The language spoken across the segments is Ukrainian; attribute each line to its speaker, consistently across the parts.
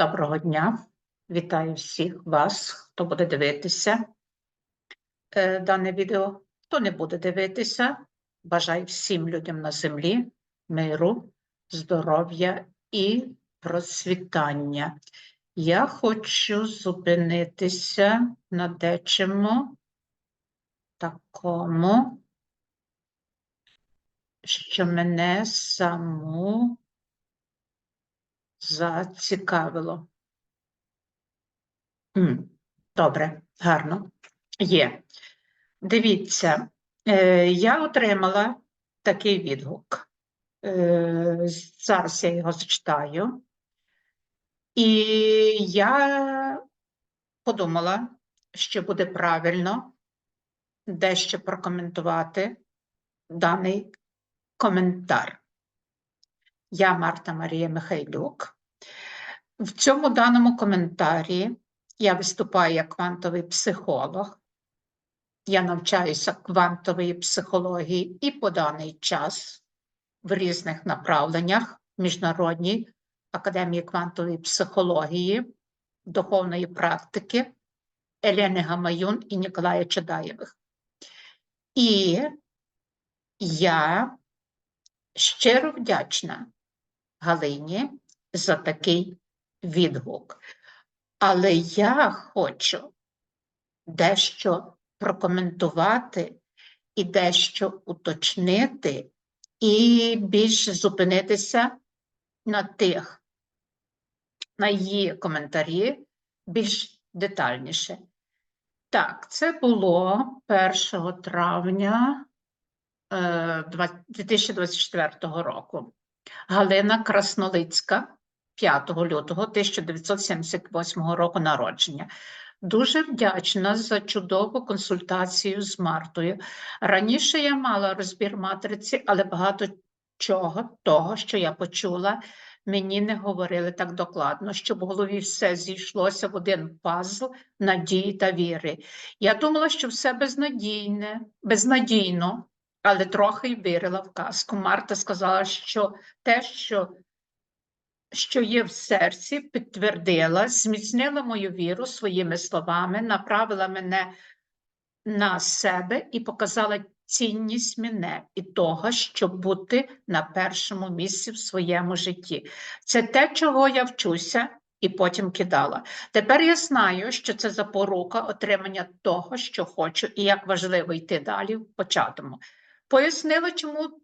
Speaker 1: Доброго дня. Вітаю всіх вас, хто буде дивитися е, дане відео. Хто не буде дивитися, бажаю всім людям на землі миру, здоров'я і процвітання. Я хочу зупинитися на дечому такому, що мене саму зацікавило. Добре, гарно. Є. Дивіться, е, я отримала такий відгук. Е, зараз я його зачитаю. І я подумала, що буде правильно дещо прокоментувати даний коментар. Я Марта Марія Михайлюк. В цьому даному коментарі я виступаю як квантовий психолог. Я навчаюся квантової психології і по даний час в різних направленнях Міжнародній академії квантової психології, духовної практики Елени Гамаюн і Ніколая Чадаєвих. І я щиро вдячна Галині за такий відгук. Але я хочу дещо прокоментувати і дещо уточнити, і більш зупинитися на тих, на її коментарі більш детальніше. Так, це було 1 травня е, 2024 року. Галина Краснолицька, 5 лютого 1978 року народження. Дуже вдячна за чудову консультацію з Мартою. Раніше я мала розбір матриці, але багато чого того, що я почула, мені не говорили так докладно, щоб в голові все зійшлося в один пазл надії та віри. Я думала, що все безнадійне, безнадійно, але трохи й вірила в казку. Марта сказала, що те, що що є в серці, підтвердила, зміцнила мою віру своїми словами, направила мене на себе і показала цінність мене і того, щоб бути на першому місці в своєму житті. Це те, чого я вчуся. І потім кидала. Тепер я знаю, що це запорука отримання того, що хочу, і як важливо йти далі в початому. Пояснила, чому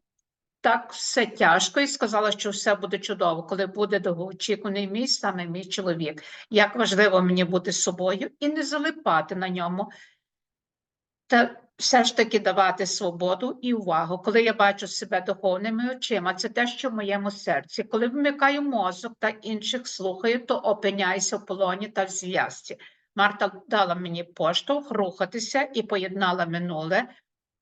Speaker 1: так все тяжко, і сказала, що все буде чудово, коли буде довгоочікуваний мій саме мій чоловік. Як важливо мені бути собою і не залипати на ньому, та все ж таки давати свободу і увагу. Коли я бачу себе духовними очима, це те, що в моєму серці. Коли вмикаю мозок та інших слухаю, то опиняюся в полоні та в зв'язці. Марта дала мені поштовх рухатися і поєднала минуле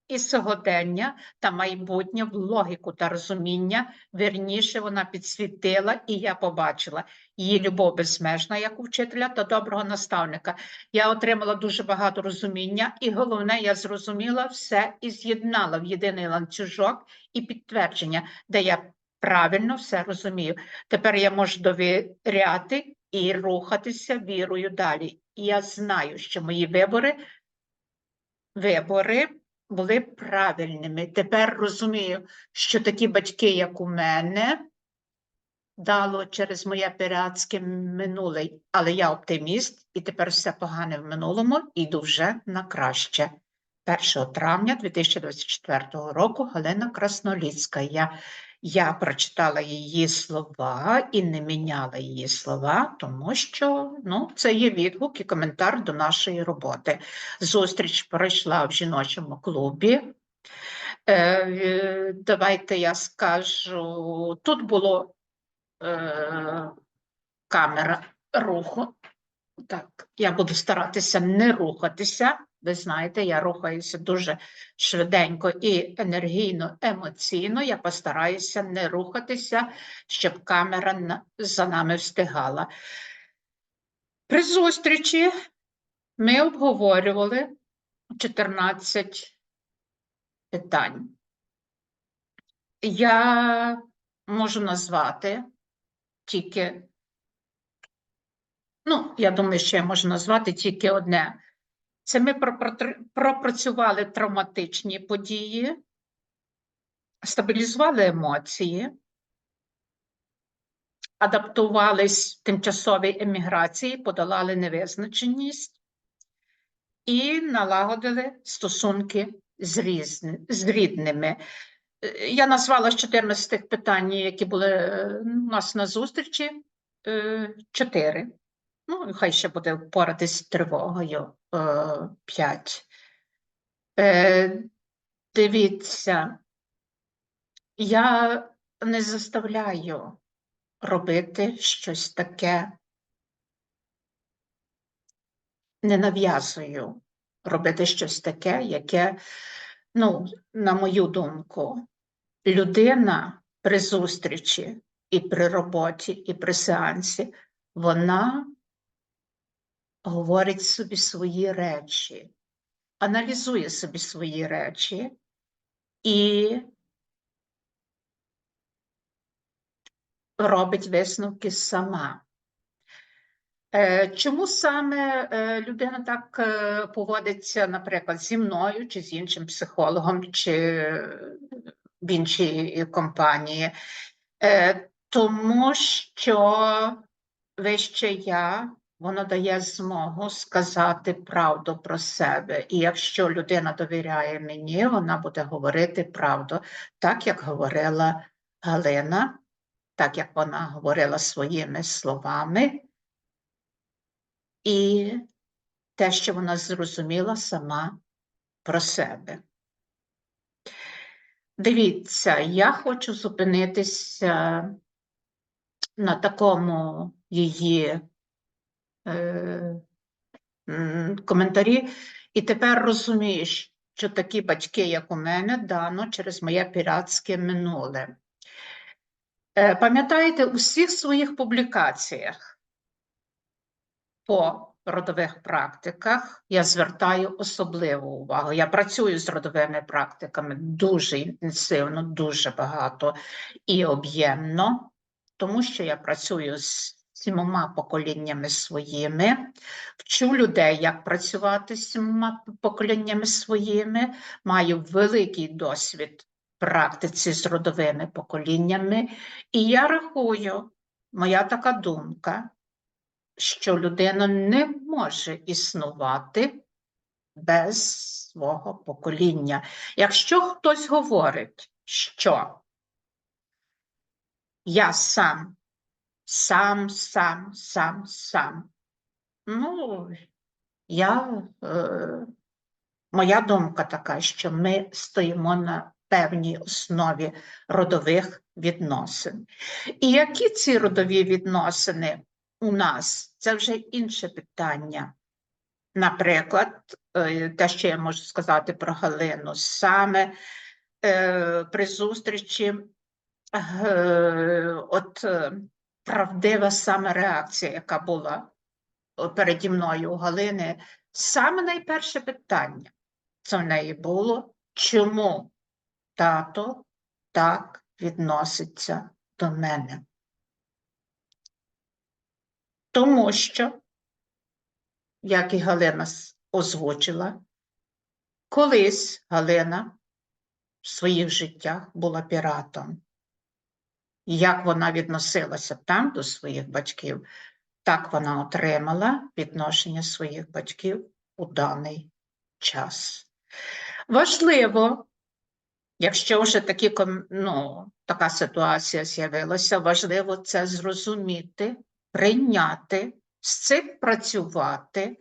Speaker 1: і сьогодення та майбутнє в логіку та розуміння. Вірніше вона підсвітила, і я побачила її любов безмежна як у вчителя та доброго наставника. Я отримала дуже багато розуміння, і головне, я зрозуміла все і з'єднала в єдиний ланцюжок і підтвердження, де я правильно все розумію. Тепер я можу довіряти і рухатися вірою далі. І я знаю, що мої вибори, вибори були правильними. Тепер розумію, що такі батьки, як у мене, дало через моє піратське минуле, але я оптиміст, і тепер все погане в минулому, іду вже на краще. 1 травня 2024 року Галина Красноліцька. Я, я прочитала її слова і не міняла її слова, тому що ну, це є відгук і коментар до нашої роботи. Зустріч пройшла в жіночому клубі. Е, е, давайте я скажу, тут було е, камера руху. Так, я буду старатися не рухатися. Ви знаєте, я рухаюся дуже швиденько і енергійно, емоційно. Я постараюся не рухатися, щоб камера за нами встигала. При зустрічі ми обговорювали 14 питань. Я можу назвати тільки Ну, я думаю, що я можу назвати тільки одне. Це ми пропрацювали травматичні події, стабілізували емоції, адаптувались в тимчасовій еміграції, подолали невизначеність і налагодили стосунки з, різни, з рідними. Е, Я назвала з 14 питань, які були е, у нас на зустрічі, е, чотири. Ну, хай ще буде впоратись з тривогою е, п'ять. Е, Дивіться, я не заставляю робити щось таке, не нав'язую робити щось таке, яке, ну, на мою думку, людина при зустрічі і при роботі, і при сеансі, вона говорить собі свої речі, аналізує собі свої речі і робить висновки сама. Е, Чому саме е, людина так е, поводиться, наприклад, зі мною чи з іншим психологом, чи в іншій компанії? Тому що вище я, воно дає змогу сказати правду про себе. І якщо людина довіряє мені, вона буде говорити правду, так як говорила Галина, так як вона говорила своїми словами. І те, що вона зрозуміла сама про себе. Дивіться, я хочу зупинитися на такому її коментарі, і тепер розумію, що такі батьки, як у мене, дано через моє піратське минуле. Е, Пам'ятаєте, у всіх своїх публікаціях по родових практиках я звертаю особливу увагу. Я працюю з родовими практиками дуже інтенсивно, дуже багато і об'ємно, тому що я працюю з сімома поколіннями своїми, вчу людей, як працювати з сімома поколіннями своїми, маю великий досвід практиці з родовими поколіннями, і я рахую, моя така думка, що людина не може існувати без свого покоління. Якщо хтось говорить, що я сам, сам, сам, сам, сам, ну, я, е, моя думка така, що ми стоїмо на певній основі родових відносин. І які ці родові відносини у нас? Це вже інше питання. Наприклад, е, те, що я можу сказати про Галину, саме е, при зустрічі, е, от правдива саме реакція, яка була е, переді мною у Галини, саме найперше питання це в неї було, чому тато так відноситься до мене? Тому що, як і Галина озвучила, колись Галина в своїх життях була піратом. Як вона відносилася там до своїх батьків, так вона отримала відношення своїх батьків у даний час. Важливо, якщо вже такі, ну, така ситуація з'явилася, важливо це зрозуміти, прийняти, з цим працювати.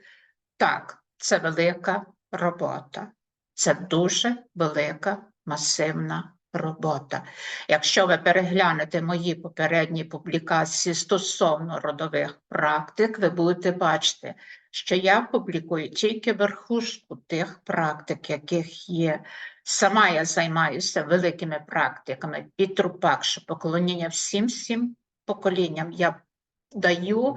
Speaker 1: Так, це велика робота. Це дуже велика масивна робота. Якщо ви переглянете мої попередні публікації стосовно родових практик, ви будете бачити, що я публікую тільки верхушку тих практик, яких є. Сама я займаюся великими практиками Пітрупакшу, поклоніння всім всім поколінням. Я даю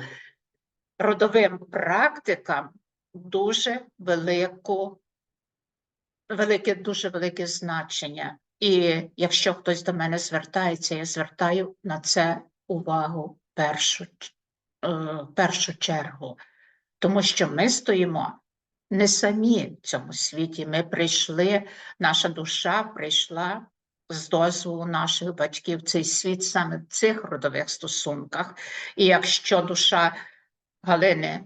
Speaker 1: родовим практикам дуже велику, велике, дуже велике значення. І якщо хтось до мене звертається, я звертаю на це увагу першу, першу чергу, тому що ми стоїмо не самі в цьому світі. Ми прийшли, наша душа прийшла з дозволу наших батьків цей світ саме в цих родових стосунках. І якщо душа Галини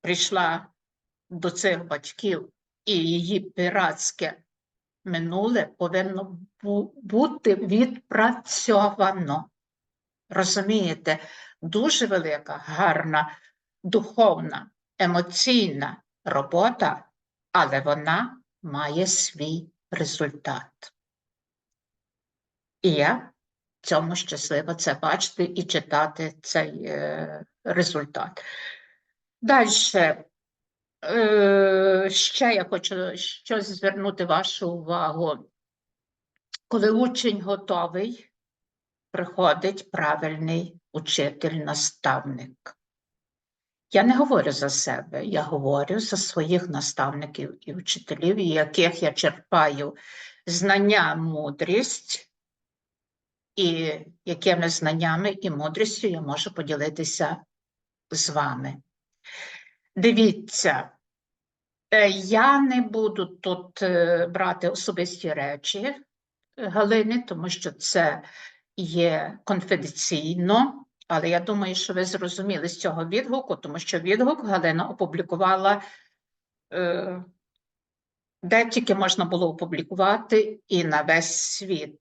Speaker 1: прийшла до цих батьків і її піратське минуле повинно бу- бути відпрацьовано. Розумієте, дуже велика, гарна, духовна, емоційна робота, але вона має свій результат. І я в цьому щаслива це бачити і читати цей е, результат. Далі. Е, ще я хочу щось звернути вашу увагу. Коли учень готовий, приходить правильний учитель-наставник. Я не говорю за себе, я говорю за своїх наставників і вчителів, яких я черпаю знання, мудрість, і якими знаннями і мудрістю я можу поділитися з вами. Дивіться, е, я не буду тут е, брати особисті речі е, Галини, тому що це є конфіденційно, але я думаю, що ви зрозуміли з цього відгуку, тому що відгук Галина опублікувала, де тільки можна було опублікувати, і на весь світ.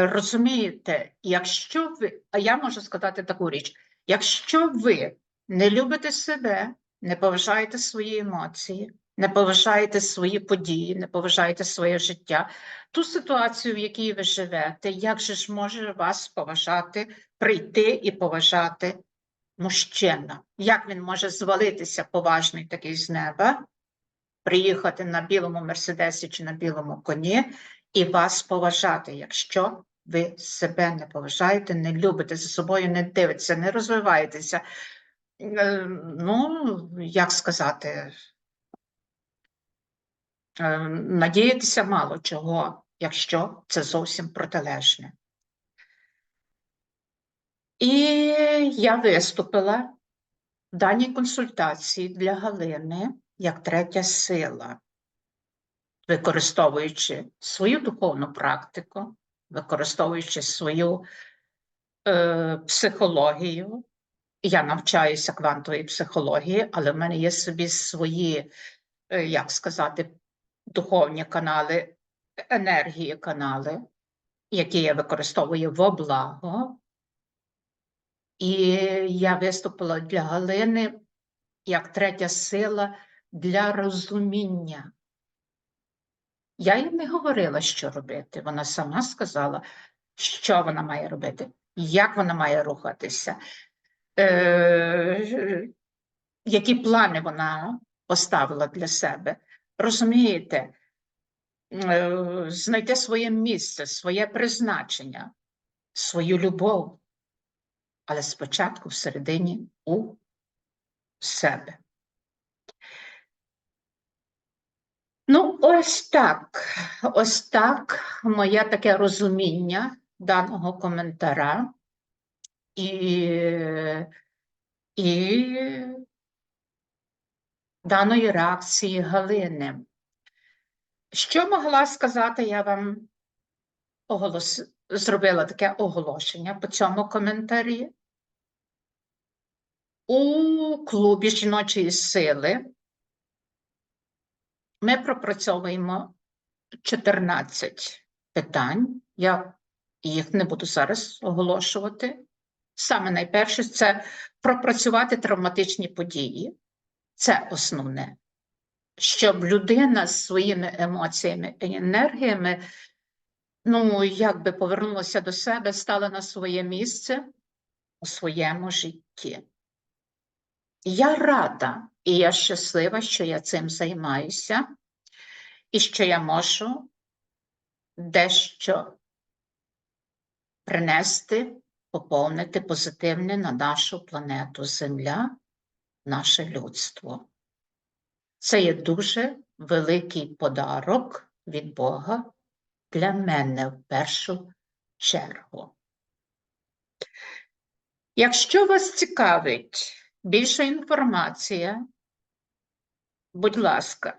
Speaker 1: Розумієте, якщо ви, а я можу сказати таку річ, якщо ви не любите себе, не поважаєте свої емоції, не поважаєте свої події, не поважаєте своє життя, ту ситуацію, в якій ви живете, як же ж може вас поважати, прийти і поважати мужчина? Як він може звалитися поважний такий з неба, приїхати на білому мерседесі чи на білому коні і вас поважати, якщо ви себе не поважаєте, не любите за собою, не дивитеся, не розвиваєтеся. Е, Ну, як сказати, е, надіятися мало чого, якщо це зовсім протилежне. І я виступила в даній консультації для Галини як третя сила, використовуючи свою духовну практику, використовуючи свою е, психологію. Я навчаюся квантовій психології, але в мене є собі свої, е, як сказати, духовні канали, енергії канали, які я використовую во благо. І я виступила для Галини як третя сила для розуміння. Я їй не говорила, що робити. Вона сама сказала, що вона має робити, як вона має рухатися, е, які плани вона поставила для себе. Розумієте, Е, знайти своє місце, своє призначення, свою любов, але спочатку всередині у себе. Ну, ось так, ось так моє таке розуміння даного коментара і, і даної реакції Галини. Що могла сказати, я вам оголос... зробила таке оголошення по цьому коментарі. У клубі жіночої сили ми пропрацьовуємо 14 питань. Я їх не буду зараз оголошувати. Саме найперше це пропрацювати травматичні події. Це основне. Щоб людина з своїми емоціями і енергіями, ну, якби повернулася до себе, стала на своє місце у своєму житті. Я рада і я щаслива, що я цим займаюся, і що я можу дещо принести, поповнити позитивне на нашу планету Земля, наше людство. Це є дуже великий подарок від Бога для мене в першу чергу. Якщо вас цікавить більша інформація, будь ласка,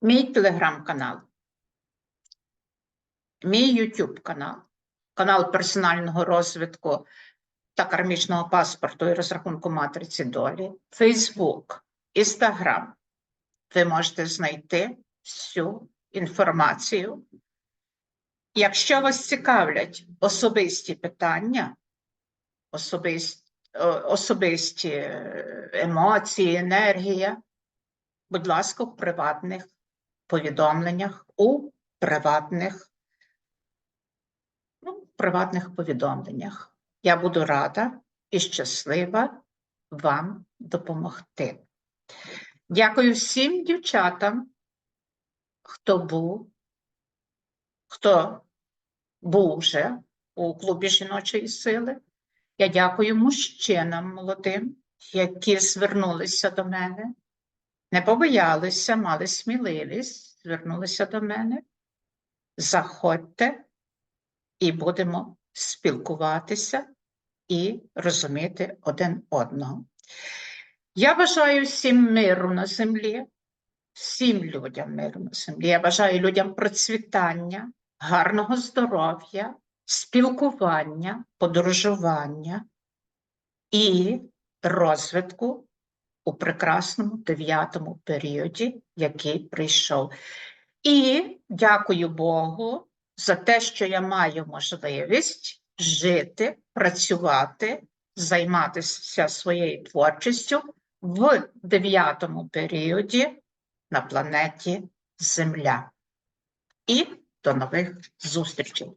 Speaker 1: мій телеграм-канал, мій YouTube канал, канал персонального розвитку та кармічного паспорту і розрахунку матриці долі, Фейсбук, Інстаграм. Ви можете знайти всю інформацію. Якщо вас цікавлять особисті питання, особисті, особисті е, емоції, енергія, будь ласка, в приватних повідомленнях, у приватних, приватних повідомленнях. Я буду рада і щаслива вам допомогти. Дякую всім дівчатам, хто був, хто був вже у клубі жіночої сили. Я дякую мужчинам молодим, які звернулися до мене, не побоялися, мали сміливість, звернулися до мене. Заходьте і будемо спілкуватися і розуміти один одного. Я бажаю всім миру на землі, всім людям миру на землі. Я бажаю людям процвітання, гарного здоров'я, спілкування, подорожування і розвитку у прекрасному дев'ятому періоді, який прийшов. І дякую Богу за те, що я маю можливість жити, працювати, займатися своєю творчістю в дев'ятому періоді на планеті Земля. І до нових зустрічей!